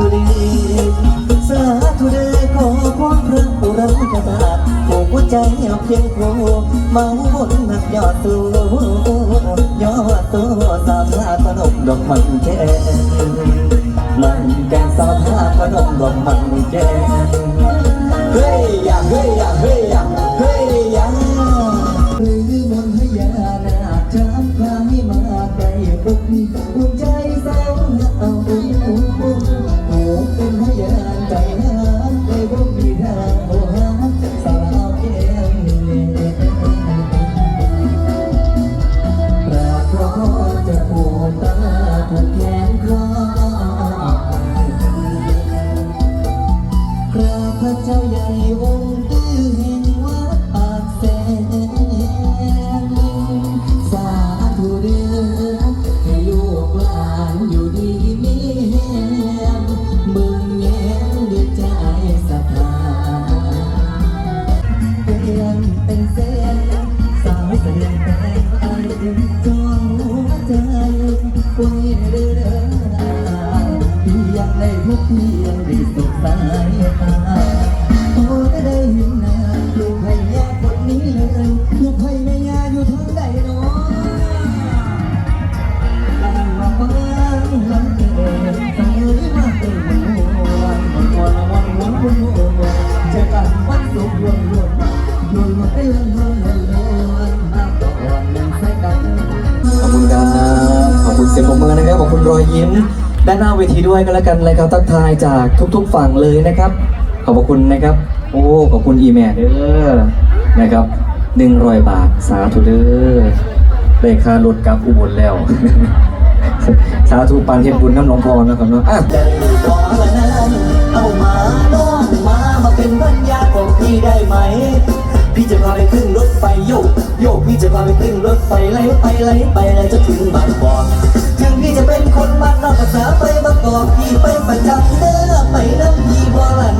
ธุเดสาธุเดขอพรพระอุรังคธาตุผูกหัวใจเพียงครูเมาบนหักยอดสูยอดตัวสาวท่าพนมดอกมันแก่มันแกงสาวท่าพนมดอกมันแก่เฮ้ยอย่าเฮ้ยอย่าเฮ้ยอย่าเฮ้ยอย่าหรือมนให้ยานาจำพาให้มาไกลปุกอุ่นใจ พระพระเจ้าใหญ่องค์ตื้อแห่ง พี่ยังได้พบพี่ยังได้สุขสายตาโอ้ได้ได้เห็นหน้าลูกให้ยาคนนี้เลยลูกให้แม่ยาอยู่ทางใดเนาะมาบ้างลังเกิดสั่งเลยมาเติมมันวนมันวนวันวนวนวนเจอกันวันสุขวนวนวนวนไอ้เรื่องวนวนวนมาก่อนมันใส่กันขอบคุณครับขอบคุณเสียงปรบมือนะครับขอบคุณรอยยิ้ม ด้านหน้าเวทีด้วยกันแล้วกันนะครับทักทายจากทุก ๆ ฝั่งเลยนะครับ ขอบคุณนะครับ โอ้ขอบคุณอีเมลเด้อนะครับหนึ่งรอยบาทสาธุเด้อได้ค่ารถกลับอุบลแล้ว สาธุปานเทพบุญน้ำหลวงพ่อนะครับเนาะอะเอามาน้องมามาเป็นพันยาของพี่ได้ไหม พี่จะพาไปขึ้นรถไฟโยกโยกพี่จะพาไปขึ้นรถไฟไล่ไปไล่ไปแล้วจะถึงบางกอกถึงพี่จะเป็นคนบ้าน ภาษาไปมางกอกพี่ไปประจำเด้อไปน้ำพี่บ่หลัง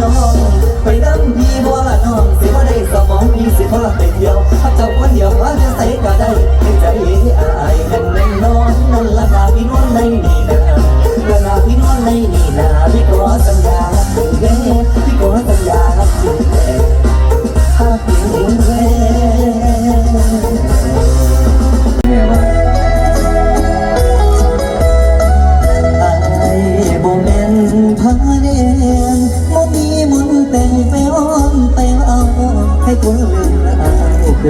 ำ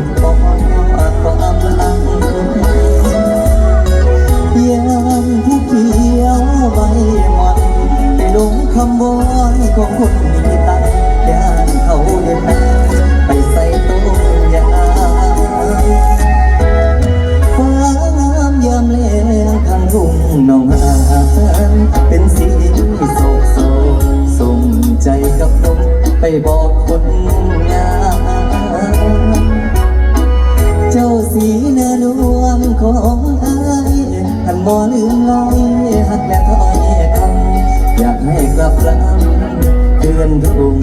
บอยของคนมีตังย่านเขาเดินหน้าไปใส่ต้นยาฟ้างามยามแลงทางทุ่งน้องหานเป็นสีโศกโศกสมใจกับนมไปบอกคน บ่ลืมลอยหักแม่ทอยคำอยากให้กลับลำเดือนทุ่ง